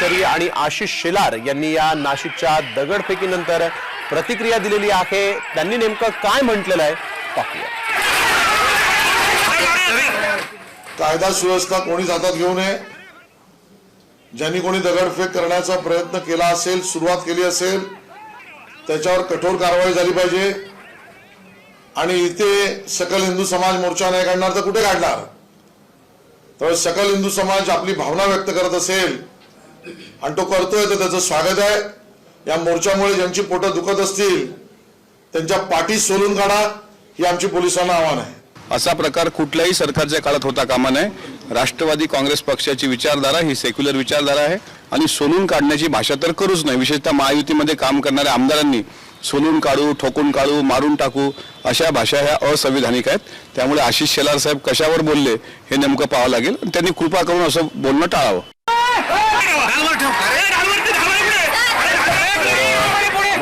गडकरी आणि आशिष शेलार यांनी या नाशिकच्या दगडफेकीनंतर प्रतिक्रिया दिलेली आहे. त्यांनी नेमकं काय म्हटलेलं आहे? पाहूया. कायदा सुव्यवस्था कोणीच हातात घेऊ नये? ज्यांनी कोणी दगडफेक करण्याचा प्रयत्न केला असेल सुरुवात केली असेल त्याच्यावर कठोर कारवाई झाली पाहिजे. आणि इथे सकल हिंदू समाज मोर्चा नाही काढणार तर कुठे काढणार? तर सकल हिंदू समाज आपली भावना व्यक्त करत असेल आणि तो करतोय तर त्याचं स्वागत आहे. या मोर्चामुळे ज्यांची पोटं दुखत असतील त्यांच्या पाठी सोलून काढा ही आमची पोलिसांना आव्हान आहे. असा प्रकार कुठल्याही सरकारच्या काळात होता कामा नये. राष्ट्रवादी काँग्रेस पक्षाची विचारधारा ही सेक्युलर विचारधारा आहे. आणि सोलून काढण्याची भाषा तर करूच नाही विशेषतः महायुतीमध्ये काम करणाऱ्या आमदारांनी सोलून काढू ठोकून काढू मारून टाकू अशा भाषा ह्या असंविधानिक आहेत. त्यामुळे आशिष शेलार साहेब कशावर बोलले हे नेमकं पाहावं लागेल. आणि त्यांनी कृपा करून असं बोलणं टाळावं.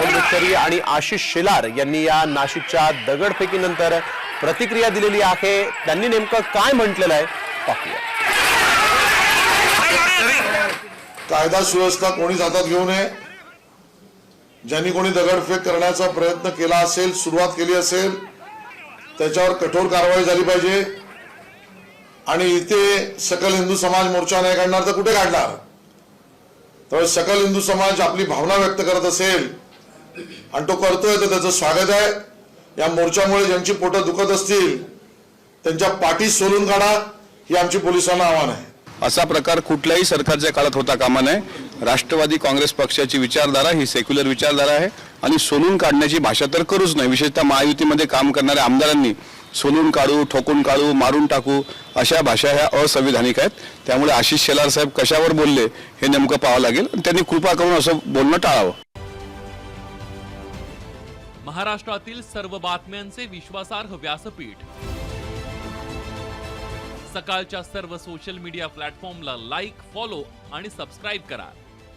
गडकरी आणि आशिष शेलार यांनी या नाशिकच्या दगडफेकीनंतर प्रतिक्रिया दिलेली आहे. त्यांनी नेमकं काय म्हटलेलं आहे? पाहूया. कायदा सुव्यवस्था कोणीच हातात घेऊ नये. ज्यांनी कोणी दगडफेक करण्याचा प्रयत्न केला असेल सुरुवात केली असेल त्याच्यावर कठोर कारवाई झाली पाहिजे. आणि इथे सकल हिंदू समाज मोर्चा नाही काढणार तर कुठे काढणार? तर सकल हिंदू समाज आपली भावना व्यक्त करत असेल आणि तो करतोय तर त्याचं स्वागत आहे. या मोर्चामुळे ज्यांची पोटं दुखत असतील त्यांच्या पाठी सोलून काढा ही आमची पोलिसांना आव्हान आहे. असा प्रकार कुठल्याही सरकारच्या काळात होता कामा नये. राष्ट्रवादी काँग्रेस पक्षाची विचारधारा ही सेक्युलर विचारधारा आहे. आणि सोलून काढण्याची भाषा तर करूच नाही. विशेषतः महायुतीमध्ये काम करणाऱ्या आमदारांनी सोलून काढू ठोकून काढू मारून टाकू अशा भाषा ह्या असंविधानिक आहेत. त्यामुळे आशिष शेलार साहेब कशावर बोलले हे नेमकं पाहावं लागेल आणि त्यांनी कृपा करून असं बोलणं टाळावं. महाराष्ट्रातील सर्व बातम्यांचे विश्वासार्ह व्यासपीठ. सकाळच्या सर्व सोशल मीडिया प्लॅटफॉर्मला लाईक फॉलो आणि सबस्क्राईब करा.